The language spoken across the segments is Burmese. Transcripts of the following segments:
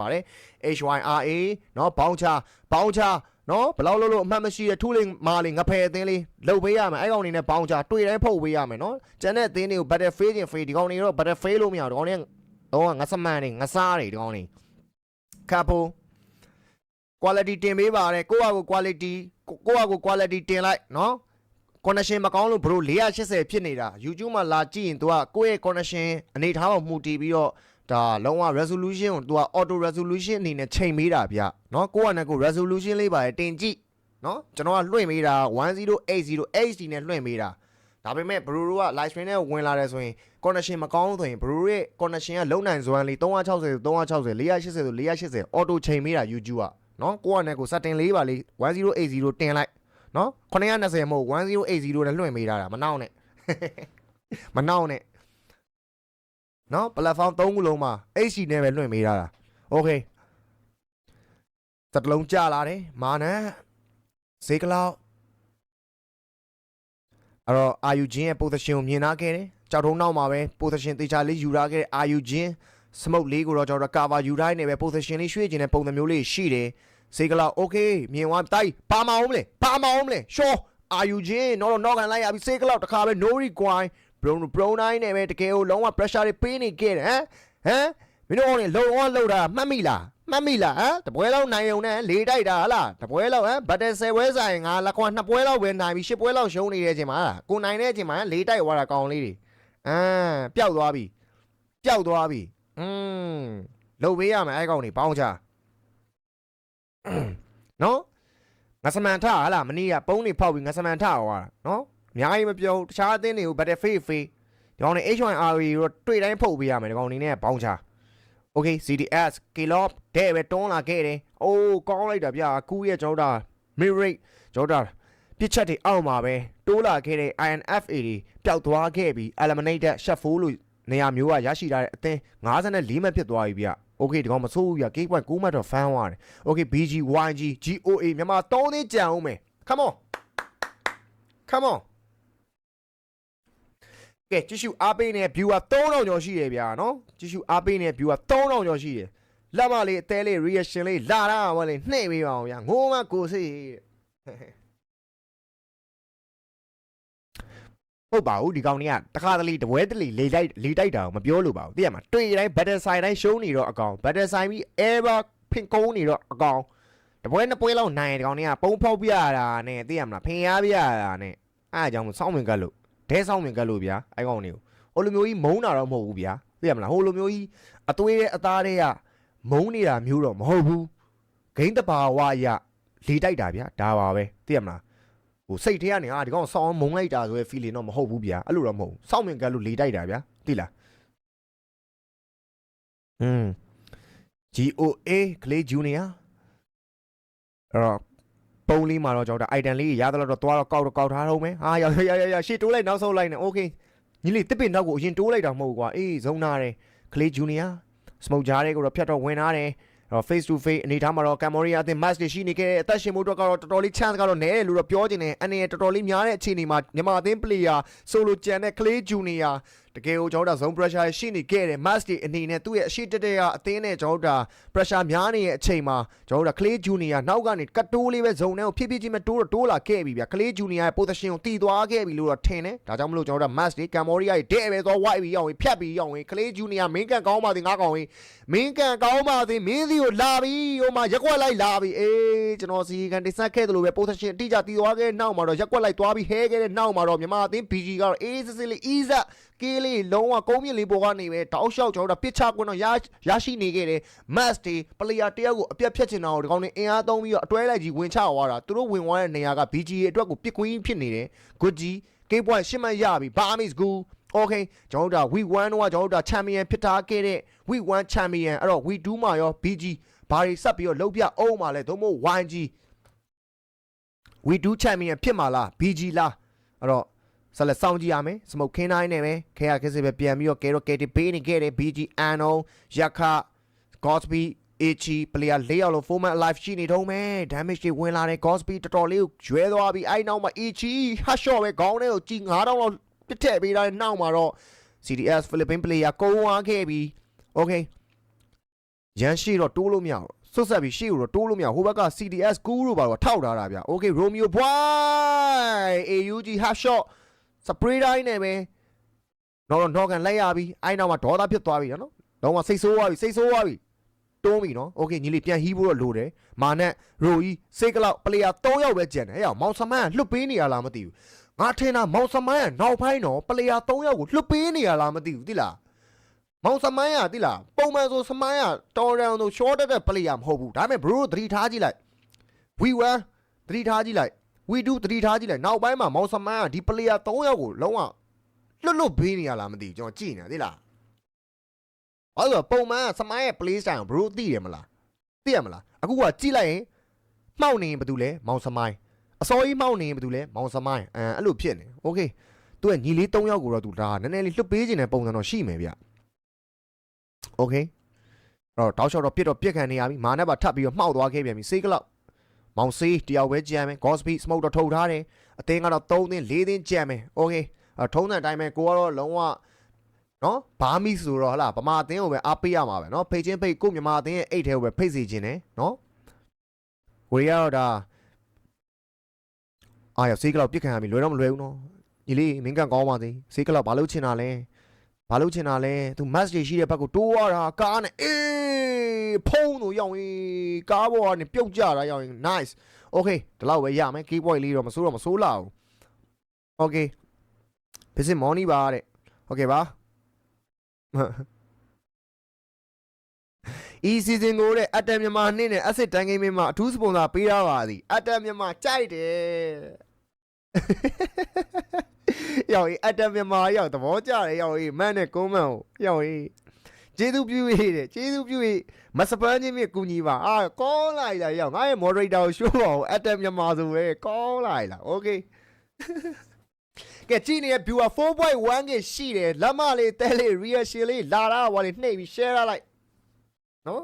ပါတယ် HYRA เนาะဘောင်းချဘောင်းချเนาะဘယ်လောက်လို့လို့အမှတ်မရှိတဲ့ထူးလင်းမာလီငဖယ်အသင်းလေးလှုပ်ပေးရမယ်အဲ့ကောင်နေနဲ့ဘောင်းချတွေ့တိုင်းဖုတ်ပေးရမယ်เนาะကျန်တဲ့အသင်းတွေကို battle fail ချင်း fail ဒီကောင်တွေတော့ battle fail လို့မရဘူးဒီကောင်တွေတော့ငါစမန်နေငစားတွေဒီကောင်တွေကပ်ဖို့ quality တင်ပေးပါတယ်ကိုယ့်ဟာကို quality ကိုယ့်ဟာကို quality တင်လိုက်เนาะ connection မကောင်းလို့ bro 480ဖြစ်နေတာ YouTube မှာလာကြည့်ရင် तू ကကိုယ့်ရဲ့ connection အနေထားပေါ်မူတည်ပြီးတော့ ဒါလုံးဝ resolution ကို तू က auto resolution အနေနဲ့ချိန်ပေးတာဗျเนาะကိုယ့်ဟာနဲ့ကိုယ် resolution လေးပါတင်ကြည့်เนาะကျွန်တော်ကလွှင့်ပေးတာ1080 HD နဲ့လွှင့်ပေးတာဒါပေမဲ့ bro တို့က live stream နဲ့ဝင်လာတယ်ဆိုရင် connection မကောင်းဆိုရင် bro ရဲ့ connection ကလုံနိုင်စွမ်းလေး360 360 480ဆို480 auto ချိန်ပေးတာ YouTube ကเนาะကိုယ့်ဟာနဲ့ကိုယ် setting လေးပါလေး1080တင်လိုက်နော်920မဟုတ်1080နဲ့လွှင့်ပေးထားတာမနောက်နဲ့ မနောက်နဲ့ နော် platform 3ခုလုံးမှာ HC နဲ့ပဲလွှင့်ပေးထားတာ okay စတလုံးကြလာတယ်မာနန်ဈေးကလောက်အဲ့တော့ RUGin ရဲ့ position ကိုမြင်လာခဲ့တယ်ကြောက်ထုံးနောက်မှာပဲ position တေချာလေးယူထားခဲ့တဲ့ RUGin smoke လေးကိုတော့ကျွန်တော် cover ယူထားနေပဲ position လေးရွှေ့ခြင်းတဲ့ပုံစံမျိုးလေးရှိတယ်ဈေးကလောက် okay မြင်သွားတိုက်ပါမအောင်မလဲပါမအောင်မလဲ sure RUGin တော့တော့ knock လိုက်ရပြီဈေးကလောက်တစ်ခါပဲ no require bro bro 9နဲ့ပဲတကယ်ကိုလုံးဝ pressure တွေပေးနေခဲ့တယ်ဟမ်ဟမ်မင်းတို့ကလုံအောင်လှုပ်တာမှတ်မိလားမှတ်မိလားဟမ်တပွဲလောက်နိုင်ုံနဲ့လေးတိုက်တာဟလားတပွဲလောက်ဟမ်ဘတ်တယ်10ပွဲဆိုင်ငါလက်ခွာနှစ်ပွဲလောက်ပဲနိုင်ပြီ10ပွဲလောက်ရှုံးနေတဲ့အချိန်မှာဟာကိုနိုင်တဲ့အချိန်မှာလေးတိုက်သွားတာကောင်းလေးတွေအမ်ပျောက်သွားပြီပျောက်သွားပြီอืมလှုပ်ပေးရမယ်အဲ့ကောင်တွေပေါင်းချနော်ငါစမန်ထဟာလားမနေ့ကပုံးနေဖောက်ပြီးငါစမန်ထဟောတာနော် အများကြီးမပြောဘူးတခြားအသင်းတွေကို battle face face ဒီကောင်တွေ H1RE တော့တွေ့တိုင်းဖုတ်ပေးရမယ်ဒီကောင်တွေနဲ့ဘောင်းချာ Okay CDS Kilop တဲ့ပဲတွန်းလာခဲ့တယ်အိုးကောင်းလိုက်တာဗျာကူရဲ့ကျွန်တော်တို့ mid rate ကျွန်တော်တို့ပြစ်ချက်တွေအောက်မှာပဲတိုးလာခဲ့တဲ့ INFA တွေပျောက်သွားခဲ့ပြီး eliminated shot 4လို့နေရာမျိုးကရရှိထားတဲ့အသင်း54မှတ်ဖြစ်သွားပြီဗျ Okay ဒီကောင်မဆိုးဘူးဗျ K.9 မှတ်တော့ fan သွားတယ် Okay BG YG GOA မြန်မာ3သိန်းကြံအောင်မယ် Come on Come on ကဲကြည့်ရှုအားပေးနေတဲ့ viewer 3000ကျော်ရှိတယ်ဗျာနော်ကြည့်ရှုအားပေးနေတဲ့ viewer 3000ကျော်ရှိတယ်လက်မလေးအသေးလေး reaction လေးလာတာမလေးနှိမ့်ပေးပါအောင်ဗျာငိုးမကိုစိဟုတ်ပါဘူးဒီကောင်ကြီးကတခါတလေတပွဲတလေလေတိုက်လေတိုက်တာကိုမပြောလို့ပါဘူးသိရမှာတွေ့တိုင်း battle side တိုင်းရှုံးနေတော့အကောင် battle side ပြီး ever ဖင်ကုန်းနေတော့အကောင်တပွဲနှစ်ပွဲလောက်နိုင်တယ်ဒီကောင်ကြီးကပုံဖောက်ပြရတာနဲ့သိရမလားဖင်ရပြရတာနဲ့အားအကြောင်းစောင်းဝင်ကတ်လို့ ဒဲစောင်းဝင်ကတ်လို့ဗျာအဲကောင်တွေကိုဟိုလိုမျိုးကြီးမုန်းတာတော့မဟုတ်ဘူးဗျာသိရမလားဟိုလိုမျိုးကြီးအသွေးရဲ့အသားတွေကမုန်းနေတာမျိုးတော့မဟုတ်ဘူးဂိမ်းတဘာဝအရလေတိုက်တာဗျာဒါပါပဲသိရမလားဟိုစိတ်ထဲကနေဟာဒီကောင်ဆောင်းမုန်းလိုက်တာဆိုရဲ feeling တော့မဟုတ်ဘူးဗျာအဲ့လိုတော့မဟုတ်ဘူးစောင်းဝင်ကတ်လို့လေတိုက်တာဗျာသိလားอืม GOA Clay Junior အဲ့တော့ ပုံလေးမှာတော့ကျွန်တော်တို့ item လေးရသလောက်တော့သွားတော့ကောက်တော့ကောက်ထားတော့မယ်ဟာရရရရရှေ့တိုးလိုက်နောက်ဆုတ်လိုက်နေ okay ညီလေးတစ်ပင်နောက်ကိုအရင်တိုးလိုက်တာမဟုတ်ဘူးကွာအေးဇုံနာတယ် Clay Junior smoke ကြားတဲ့ကိုတော့ဖြတ်တော့ဝင်ထားတယ်အဲ့တော့ face to face အနေထားမှာတော့ Cambodia အသင်း match တွေရှိနေခဲ့တဲ့အသက်ရှင်မှုတော့ကတော့တော်တော်လေး chance ကတော့နည်းတယ်လို့တော့ပြောချင်တယ်အနေနဲ့တော်တော်လေးများတဲ့အခြေအနေမှာမြန်မာအသင်း player solo ကြံတဲ့ Clay Junior တကယ်ကိုကျွန်တော်တို့ zone pressure ရှိနေခဲ့တယ် match တွေအနေနဲ့သူ့ရဲ့အရှိတက်တက်ကအသင်းနဲ့ကျွန်တော်တို့ pressure များနေတဲ့အချိန်မှာကျွန်တော်တို့ Clay Junior နောက်ကနေကတ်တိုးလေးပဲ zone ထဲကိုဖြည်းဖြည်းချင်းပဲတိုးတော့တိုးလာခဲ့ပြီဗျ Clay Junior ရဲ့ position ကိုတီသွားခဲ့ပြီလို့တော့ထင်တယ်ဒါကြောင့်မလို့ကျွန်တော်တို့ match တွေ Cambodia တွေတဲ့ပဲသွား white ပြီးရောက်ရင်ဖြတ်ပြီးရောက်ရင် Clay Junior မင်းကန်ကောင်းပါသေးငါကောင်ရင်မင်းကန်ကောင်းပါသေးမင်းစီကိုလာပြီဟိုမှာရက်ွက်လိုက်လာပြီအေးကျွန်တော်စီကန်တိဆက်ခဲ့တယ်လို့ပဲ position အတိအကျတီသွားခဲ့တဲ့နောက်မှာတော့ရက်ွက်လိုက်သွားပြီးဟဲခဲ့တဲ့နောက်မှာတော့မြန်မာအသင်း BG ကတော့အေးစစ်စစ်လေး easy ကေးလေးလုံးဝကုန်းမြင့်လေးပေါ်ကနေပဲတောက်လျှောက်ကျွန်တော်တို့ပစ်ချကွင်းတော့ရရရှိနေခဲ့တယ် match တွေ player တယောက်ကိုအပြတ်ဖြတ်ချင်တာကိုဒီကောင်နေအင်အားသုံးပြီးတော့အတွဲလိုက်ကြီးဝင်ချသွားတာသူတို့ဝင်သွားတဲ့နေရာက BG ရဲ့အတွက်ကိုပစ်ကွင်းဖြစ်နေတယ် good G K point ရှင်းမရပြီ Bahamis School okay ကျွန်တော်တို့က week 1တော့ကျွန်တော်တို့က champion ဖြစ်ထားခဲ့တဲ့ week 1 champion အဲ့တော့ week 2မှာရော BG ဘာတွေဆက်ပြီးတော့လုံးပြအောင်ပါလဲသို့မဟုတ် YG week 2 champion ဖြစ်မှာလား BG လားအဲ့တော့ ဆက်လက်စောင့်ကြည့်ရမယ်စမုတ်ခင်းတိုင်းနဲ့ပဲခဲရခက်စစ်ပဲပြန်ပြီးတော့ကဲတော့ကဲတီပေးနေခဲ့တယ် BG Ano ယခ Gosby Ichi player ၄ယောက်လုံး format live ရှိနေတော့မယ် damage တွေဝင်လာတယ် Gosby တော်တော်လေးကိုရွဲသွားပြီးအဲ့နောက်မှာ Ichi hot shot ပဲခေါင်းထဲကိုကြည်9000လောက်ပစ်ထည့်ပေးတာနောက်မှာတော့ CDS Philippine player ကုန်းသွားခဲ့ပြီး okay ရန်ရှိတော့တိုးလို့မရဘူးဆွတ်ဆက်ပြီးရှေ့ကိုတော့တိုးလို့မရဘူးဟိုဘက်က CDS ကူးလို့ပါတော့ထောက်ထားတာဗျာ Okay Romeo boy AUG half shot spray တိုင်းနဲ့ပဲတော့တော့ကန်လိုက်ရပြီအဲ့နောက်မှာဒေါသဖြစ်သွားပြီနော်တော့မှစိတ်ဆိုးသွားပြီစိတ်ဆိုးသွားပြီတွန်းပြီနော် Okay ညီလေးပြန်ဟီးဖို့တော့လိုတယ်မာနဲ့ရိုကြီးစိတ်ကလောက်ပလေယာ3ယောက်ပဲကျန်တယ်အဲ့အောင်မောင်ဆမန်ကလွတ်ပေးနေရလားမသိဘူးငါထင်တာမောင်ဆမန်ကနောက်ပိုင်းတော့ပလေယာ3ယောက်ကိုလွတ်ပေးနေရလားမသိဘူးတိလားမောင်စမိုင်းရတိလားပုံမှန်ဆိုစမိုင်းရတော်ရန်ဆို short တက်တဲ့ပလေယာမဟုတ်ဘူးဒါပေမဲ့ bro သတိထားကြည့်လိုက် we were သတိထားကြည့်လိုက် we do သတိထားကြည့်လိုက်နောက်ပိုင်းမှာမောင်စမိုင်းကဒီပလေယာ3ယောက်ကိုလုံးဝလွတ်လွတ်ဘေးနေရလားမသိဘူးကျွန်တော်ကြည့်နေသိလားအဲ့တော့ပုံမှန်ကစမိုင်းရဲ့ play style ကို bro သိရမလားသိရမလားအခုကကြည့်လိုက်ရင်မှောက်နေရင်ဘာတူလဲမောင်စမိုင်းအစောကြီးမှောက်နေရင်ဘာတူလဲမောင်စမိုင်းအဲအဲ့လိုဖြစ်နေ okay သူကညီလေး3ယောက်ကိုတော့သူဒါနည်းနည်းလေးလွတ်ပေးခြင်းတဲ့ပုံစံတော့ရှိမယ်ဗျ โอเคအဲ့တော့တောက်လျှောက်တော့ပြစ်တော့ပြစ်ခံနေရပြီမာနဲ့ပါထပ်ပြီးတော့မှောက်သွားခဲ့ပြန်ပြီစေးကလောက် မောင်စေးတယောက်ပဲကြံမယ် gospel smoke တော့ထုတ်ထားတယ်အသင်းကတော့3သင်း4သင်းကြံမယ် okay ထုံးတဲ့အတိုင်းပဲကိုကတော့လုံးဝနော်ဘာမီဆိုတော့ဟလာဗမာအသင်းကိုပဲအားပေးရမှာပဲနော်ဖိတ်ချင်းဖိတ်ကိုမြန်မာအသင်းရဲ့အိတ်ထဲကိုပဲဖိတ်စီခြင်းတယ်နော်ဝေရတော့ဒါအာရဆေးကလောက်ပြစ်ခံရပြီလွယ်တော့မလွယ်ဘူးနော်ညီလေးမင်းကန်ကောင်းပါစေဆေးကလောက်ဘာလို့ချင်တာလဲ ဘာလို့ချင်တာလဲသူ match တွေရှိတဲ့ဘက်ကိုတိုးရတာကားနဲ့အေးဖုံးလို့ရောက်ရင်ကားပေါ်ကနေပြုတ်ကြတာရောက်ရင် nice okay ဒီလောက်ပဲရမယ် keyboard လေးတော့မစိုးတော့မစိုးလာဘူး okay visit money ပါတဲ့ okay ပါဤ season ကိုတဲ့အတန်မြန်မာနှင်းနဲ့ asset တန်ကိန်းမင်းမှာအထူးစပွန်ဆာပေးရပါသည်အတန်မြန်မာကြိုက်တယ် ရောက်ရင်အတန်မြန်မာရောက်သဘောကျတယ်ရောက်ရင်မန်နဲ့ကုန်းမန်ကိုရောက်ရင်ကျေးဇူးပြုရတဲ့ကျေးဇူးပြုရမစပန်းချင်းမြကူညီပါအာကောင်းလိုက်လားရောက်ငါရဲ့ moderator ကို show ပါဦးအတန်မြန်မာဆိုပဲကောင်းလိုက်လား okay ကဲကြည့်နေတဲ့ viewer 4.1k ရှိတယ်လက်မလေးတဲလေး reaction လေးလာတာဟောလေးနှိပ်ပြီး share လိုက်နော်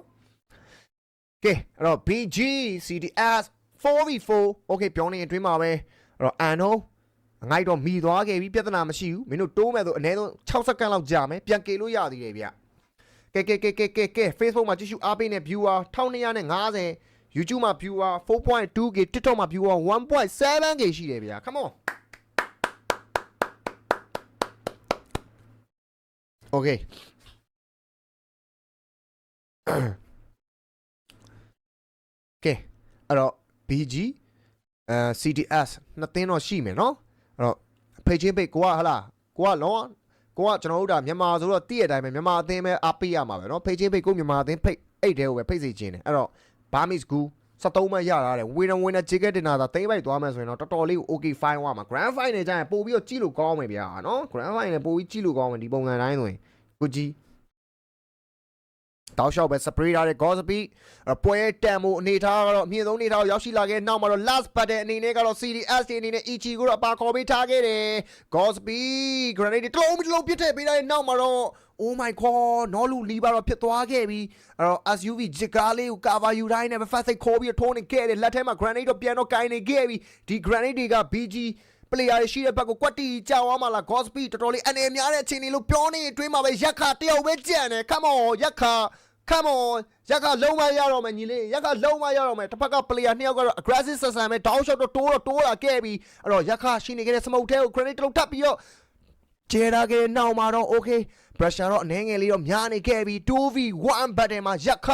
ကဲအဲ့တော့ BG CDS 4v4 okay ပြောနေအတွင်းမှာပဲ အဲ့တော့ ano ငိုက်တော့မိသွားခဲ့ပြီပြဿနာမရှိဘူးမင်းတို့တိုးမဲ့ဆိုအနည်းဆုံး6စက္ကန့်လောက်ကြာမယ်ပြန်ကေလို့ရသေးတယ်ဗျကဲကဲကဲကဲကဲကဲ Facebook မှာကြည့်ရှုအားပေးနေ viewer 1250 YouTube မှာ viewer 4.2k TikTok မှာ viewer 1.7k ရှိတယ်ဗျာ come on okay ကဲအဲ့တော့ BG အဲ CDS နှစ်သင်းတော့ရှိမယ်နော်အဲ့တော့ဖိတ်ချင်းဖိတ်ကိုကဟလာကိုကလောကိုကကျွန်တော်တို့ဒါမြန်မာဆိုတော့တည့်ရတိုင်းပဲမြန်မာအသင်းပဲအားပေးရမှာပဲနော်ဖိတ်ချင်းဖိတ်ကိုမြန်မာအသင်းဖိတ်အိတ်တဲကိုပဲဖိတ်စီခြင်းတယ်အဲ့တော့ Burmese School 73မှတ်ရတာတဲ့ဝေနဝေန ticket တင်တာသာသိမ့်ပိုက်သွားမယ်ဆိုရင်တော့တော်တော်လေးကို okay fine ဝါမှာ grand final ကျရင်ပို့ပြီးတော့ကြည့်လို့ကောင်းမယ်ဗျာနော် grand final ပို့ပြီးကြည့်လို့ကောင်းမယ်ဒီပုံစံတိုင်းဆိုရင်ကိုကြီး တောက်လျှောက်ပဲ spray ထားတဲ့ gossipy ပွဲတန်မှုအနေထားကတော့အမြင့်ဆုံးအနေထားကိုရောက်ရှိလာခဲ့နောက်မှာတော့ last but တဲ့အနေနဲ့ကတော့ CDS တွေအနေနဲ့ Ichi ကိုတော့အပါခေါ်ပေးထားခဲ့တယ် gossipy grenade တွေတစ်လုံးတစ်လုံးပြစ်ထည့်ပေးတဲ့နောက်မှာတော့ oh my god နော်လူလီပါတော့ဖြစ်သွားခဲ့ပြီအဲ့တော့ SUV ဂျစ်ကားလေးကို cover ယူတိုင်းနဲ့ fast ခေါ်ပြီးထိုးနေခဲ့တယ်လက်ထဲမှာ grenade တော့ပြန်တော့ကိုင်းနေခဲ့ပြီဒီ grenade တွေက BG player တွေရှိတဲ့ဘက်ကိုကွက်တီကြောက်သွားမှလား gossipy တော်တော်လေးအနေများတဲ့အခြေအနေလို့ပြောနေအတွင်းမှာပဲရက်ခါတယောက်ပဲကြံတယ် come on ရက်ခါ come on ရက်ကလုံးမရတော့မယ်ညီလေးရက်ကလုံးမရတော့မယ်တစ်ဖက်က player နှစ်ယောက်ကတော့ aggressive ဆက်ဆံမယ် down shot တော့တိုးတော့တိုးလာခဲ့ပြီအဲ့တော့ရက်ခရှိနေခဲ့တဲ့ smoke ထဲကို credit တစ်လုံးထပ်ပြီးတော့ကျေရာခဲ့နောက်မှာတော့ okay pressure တော့အနည်းငယ်လေးတော့များနေခဲ့ပြီ 2v1 battle မှာရက်ခ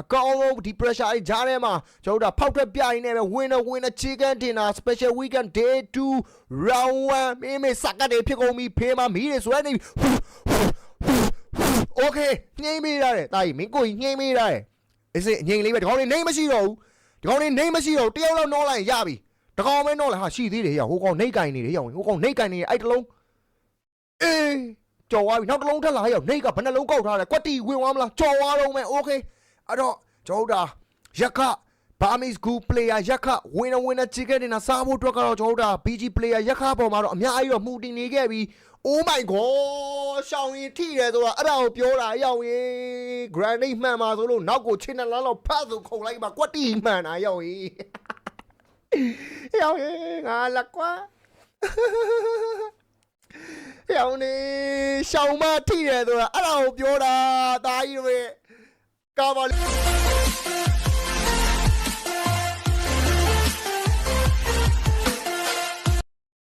အကောင်းဆုံးဒီ pressure တွေကြားထဲမှာကျွန်တော်တို့ဒါဖောက်ထွက်ပြရင်းနဲ့ပဲ winner winner chicken dinner special weekend day 2 round 1မိမိစကတ်တွေဖြစ်ကုန်ပြီဖေးမှာမီးတွေဆွဲနေပြီ okay ညှိမိရတယ်တာကြီးမင်းကိုကြီးညှိမိရတယ်အစ်စ်အငြိမ်လေးပဲဒီကောင်တွေနေမရှိတော့ဘူးဒီကောင်တွေနေမရှိတော့တယောက်လောက်နှောလိုက်ရပြီဒီကောင်ပဲနှောလိုက်ဟာရှိသေးတယ်ဟေ့ဟိုကောင်နေကင်နေတယ်ဟေ့ဟိုကောင်နေကင်နေအဲ့တလုံးအေးကြော်သွားပြီနောက်တစ်လုံးထက်လာဟေ့ဟိုနေကဘယ်နှလုံးကောက်ထားလဲကွက်တီဝင်သွားမလားကြော်သွားတော့မယ် okay အဲ့တော့ကျွန်တော်တို့ဒါရက်ခဘာမစ်ဂူပလေယာရက်ခဝင်းဝင်းနဲ့ချီကက်နေတာစားဖို့အတွက်ကတော့ကျွန်တော်တို့ဒါ BG player ရက်ခပေါ်မှာတော့အများကြီးတော့မှုတင်နေခဲ့ပြီး Oh my god ရှောင်းရင်ထိတယ်ဆိုတာအဲ့ဒါကိုပြောတာရောက်ရင် granite မှန်ပါဆိုလို့နောက်ကိုချင်းနှလားလောက်ဖတ်ဆိုခုန်လိုက်ပါကွက်တီမှန်တာရောက်ရင်ရောက်ရင်ငါလက်ကွာရောက်နေရှောင်းမထိတယ်ဆိုတာအဲ့ဒါကိုပြောတာတာကြီးတွေ కావాలి